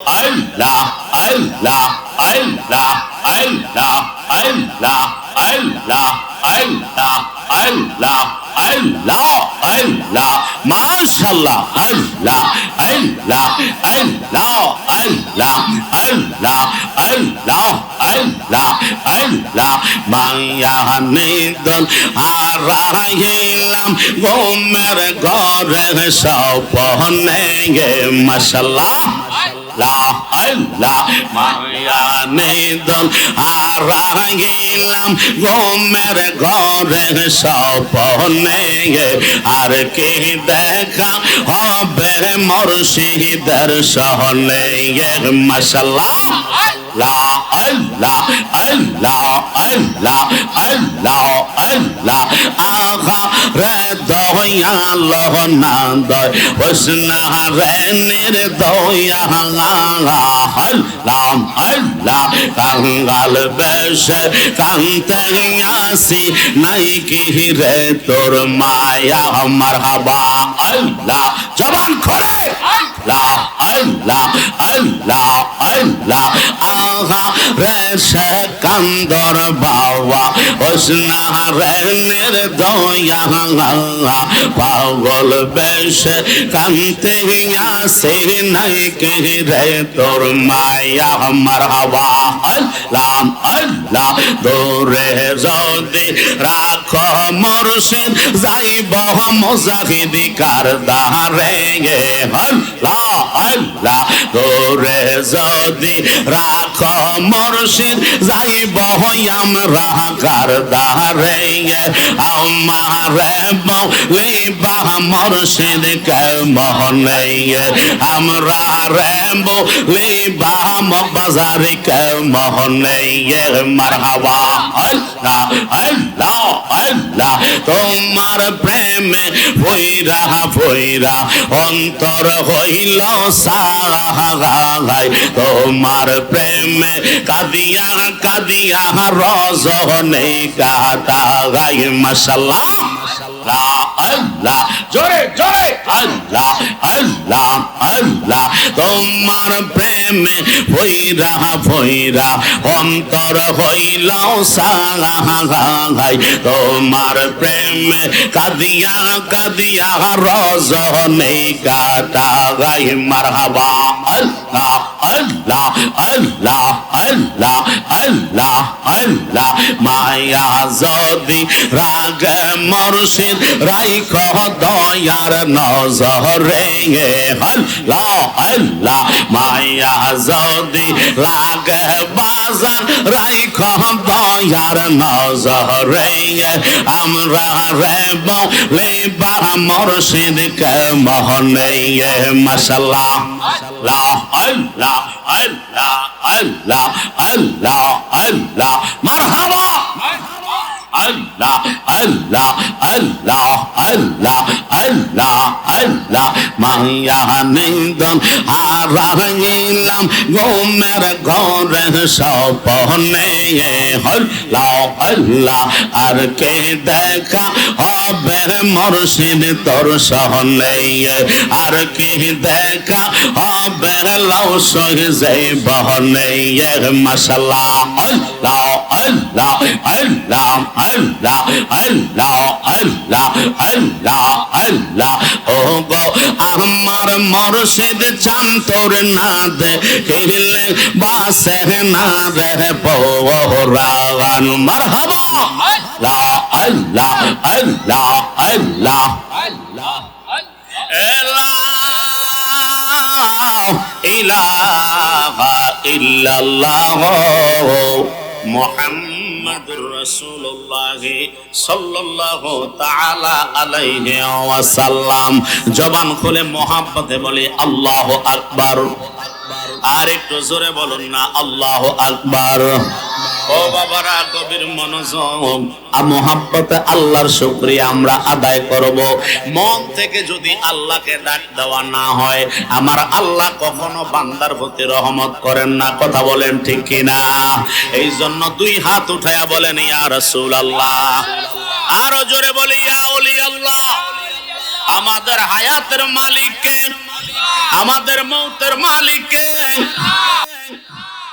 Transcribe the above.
আল্লাহ আল্লাহ আল্লাহ আল্লাহ আল্লাহ আল্লাহ আল্লাহ আল্লাহ আল্লাহ আল্লাহ মাশাআল্লাহ আল্লাহ আল্লাহ আল্লাহ আল্লাহ আল্লাহ আল্লাহ আল্লাহ আল্লাহ মায়া নিদন হারাইলাম গোমের ঘরে সপনে মাশাআল্লাহ হারাইলাম গোমের ঘরে সপনে আর কে দেখা হবে মুর্শিদের সহনে মশলা মাশাআল্লাহ আল্লাহ আল্লাহ আল্লাহ আল্লাহ আল্লাহ। আহা, রে দয়াল না দয় হোসনা রে নির্দয়া আল্লাহ আল্লাহ, কাঙ্গাল বেশে কান্তে আসি নাই কি রে তোর মায়া। মারহাবা, আল্লাহ, জবান খোলে। আল্লাহ আল্লাহ আল্লাহ আল্লাহ আহা রে সে কান্দর বাবা হোসনা রে নির্দয়া পাগল বেশ কান্তে আসে নাই কে রে তোর মায়া মারহাবা আল্লাহ আল্লাহ দৌরে যদি রাখ মুর্শিদ যাইব মুজাহিদি কার দারে গে Allah. যদি রাখ মুর্শিদ, যাইব আমরা কার দারে আমারে বলি মুর্শিদ কে মোহনে। আমরা রে বলি বা বাজারে কে মোহনে। মারহাবা, আল্লাহ আল্লাহ আল্লাহ, তোমার প্রেমে ফইরা ফইরা, অন্তর হইল সাহাই তোমার প্রেমে কাদিয়া কাদিয়া রজনে কাটা গাই মশাল্লাহ। আল্লাহ, জোরে জোরে। আল্লাহ আল্লাহ আল্লাহ। তোমার প্রেমে ফইরা ফইরা অন্তর হইল সাহাই তোমার প্রেমে কাদিয়া কাদিয়া রজনে কাটা গাই মারহাবা। আল্লাহ। الله الله الله الله الله الله ما يا مرشد راي كه دايار نظر ما যদি রাগ বাজার রাইখ দয়ার নজরে। আমরা রে বলে বা মুর্শিদ কে মোহনে। মাশাল্লাহ আল্লাহ আল্লাহ আল্লাহ আল্লাহ আল্লাহ। আল্লাহ মারহাবা, আল্লাহ আল্লাহ আল্লাহ আল্লাহ আল্লাহ আল্লাহ। মায়া নিন্দন হারাইলাম গোমের ঘরে সপনে আল্লাহ আল্লাহ, আর কে দেখা হবে মুর্শিদ তোর সহনে আর কে দেখা হবে লাউ সহে বহনে মাশাল্লাহ, আল্লাহ আল্লাহ আল্লাহ আল্লাহ আল্লাহ। আল্লাহ আল্লাহ আল্লাহ ও গো আমার মুর্শিদ চান তোর না দে হিলে বাসে না রে পৌরান মারহাবা। আল্লাহ আল্লাহ আল্লাহ আল্লাহ। ইলাহা ইল্লাল্লাহ। মুহাম্মাদুর রাসূলুল্লাহ সাল্লাল্লাহু তাআলা আলাইহি জবান খুলে মোহাব্বতে বলে, আল্লাহু আকবার। আর একটু জোরে বলুন না, আল্লাহু আকবার। মনোযোগ মোহাব্বতে আল্লাহর শুক্রিয়া আমরা আদায় করব। মন থেকে যদি আল্লাহকে ডাক দেওয়া না হয়, আমার আল্লাহ কখনো বান্দার প্রতি রহমত করেন না। কথা বলেন ঠিক কিনা? এই জন্য দুই হাত উঠায়া বলেন, ইয়া রাসূল আল্লাহ আরও জোরে বলি, ইয়া ওলি আল্লাহ আমাদের হায়াতের মালিককে, আমাদের মৌতের মালিককে